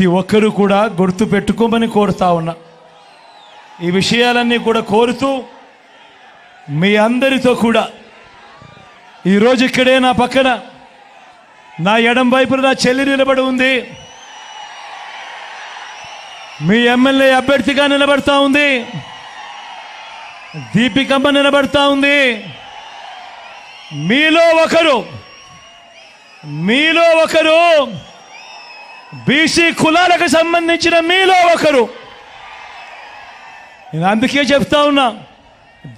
ప్రతి ఒక్కరూ కూడా గుర్తు పెట్టుకోమని కోరుతా ఉన్నా. ఈ విషయాలన్నీ కూడా కోరుతూ మీ అందరితో కూడా ఈరోజు ఇక్కడే నా పక్కన నా ఎడం వైపున నా చెల్లి నిలబడి ఉంది. మీ ఎమ్మెల్యే అభ్యర్థిగా నిలబడతా ఉంది. దీపికమ్మ నిలబడతా ఉంది. మీలో ఒకరు మీలో ఒకరు బీసీ కులాలకు సంబంధించిన మీలో ఒకరు. నేను అందుకే చెప్తా ఉన్నా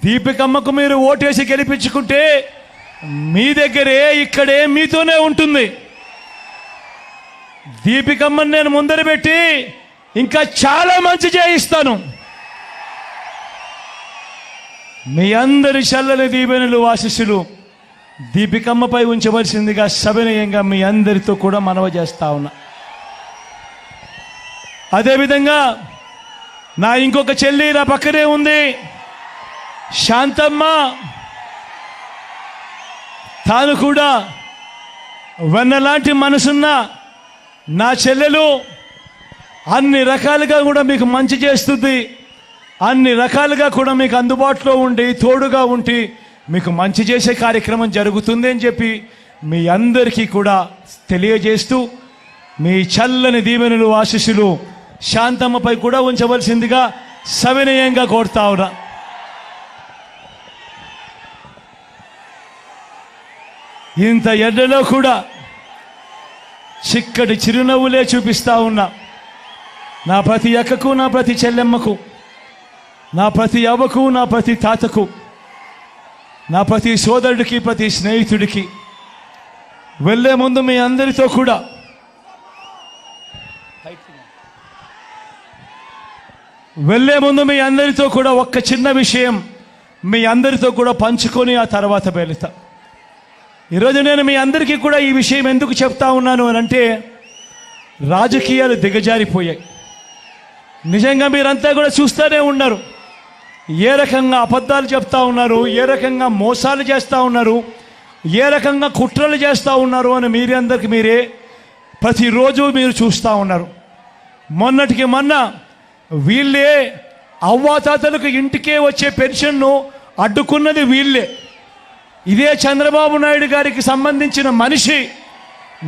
దీపికమ్మకు మీరు ఓటేసి గెలిపించుకుంటే మీ దగ్గరే ఇక్కడే మీతోనే ఉంటుంది. దీపికమ్మని నేను ముందర పెట్టి ఇంకా చాలా మంచి చేయిస్తాను. మీ అందరి చల్లని దీవెనలు ఆశీస్సులు దీపికమ్మపై ఉంచవలసిందిగా సవినయంగా మీ అందరితో కూడా మనవ చేస్తా ఉన్నా. అదేవిధంగా నా ఇంకొక చెల్లి నా పక్కనే ఉంది. శాంతమ్మ. తాను కూడా వెన్నలాంటి మనసున్న నా చెల్లెలు. అన్ని రకాలుగా కూడా మీకు మంచి చేస్తుంది. అన్ని రకాలుగా కూడా మీకు అందుబాటులో ఉండి తోడుగా ఉండి మీకు మంచి చేసే కార్యక్రమం జరుగుతుంది అని చెప్పి మీ అందరికీ కూడా తెలియజేస్తూ మీ చల్లని దీవెనలు ఆశీస్సులు శాంతమ్మపై కూడా ఉంచవలసిందిగా సవినయంగా కోరుతా ఉన్నా. ఇంత ఎడ్డలో కూడా చిక్కటి చిరునవ్వులే చూపిస్తా ఉన్నా. నా ప్రతి అక్కకు నా ప్రతి చెల్లెమ్మకు నా ప్రతి అవ్వకు నా ప్రతి తాతకు నా ప్రతి సోదరుడికి ప్రతి స్నేహితుడికి వెళ్ళే ముందు మీ అందరితో కూడా వెళ్ళే ముందు మీ అందరితో కూడా ఒక్క చిన్న విషయం మీ అందరితో కూడా పంచుకొని ఆ తర్వాత వెళుతా ఈరోజు నేను మీ అందరికీ కూడా ఈ విషయం ఎందుకు చెప్తా ఉన్నాను అని అంటే రాజకీయాలు దిగజారిపోయాయి. నిజంగా మీరంతా కూడా చూస్తూనే ఉన్నారు. ఏ రకంగా అబద్ధాలు చెప్తా ఉన్నారు ఏ రకంగా మోసాలు చేస్తూ ఉన్నారు ఏ రకంగా కుట్రలు చేస్తూ ఉన్నారు అని మీరే అందరికి మీరే ప్రతిరోజు మీరు చూస్తూ ఉన్నారు. మొన్నటికి మొన్న వీళ్ళే అవ్వాతాతలకు ఇంటికే వచ్చే పెన్షన్ను అడ్డుకున్నది వీళ్ళే. ఇదే చంద్రబాబు నాయుడు గారికి సంబంధించిన మనిషి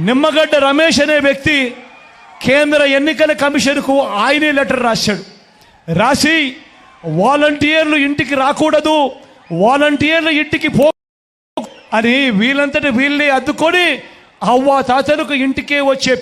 నిమ్మగడ్డ రమేష్ అనే వ్యక్తి కేంద్ర ఎన్నికల కమిషన్కు ఆయనే లెటర్ రాశాడు. రాసి వాలంటీర్లు ఇంటికి రాకూడదు వాలంటీర్లు ఇంటికి పో అని వీళ్ళంతటి వీళ్ళే అద్దుకొని అవ్వ తాతలకు ఇంటికే వచ్చే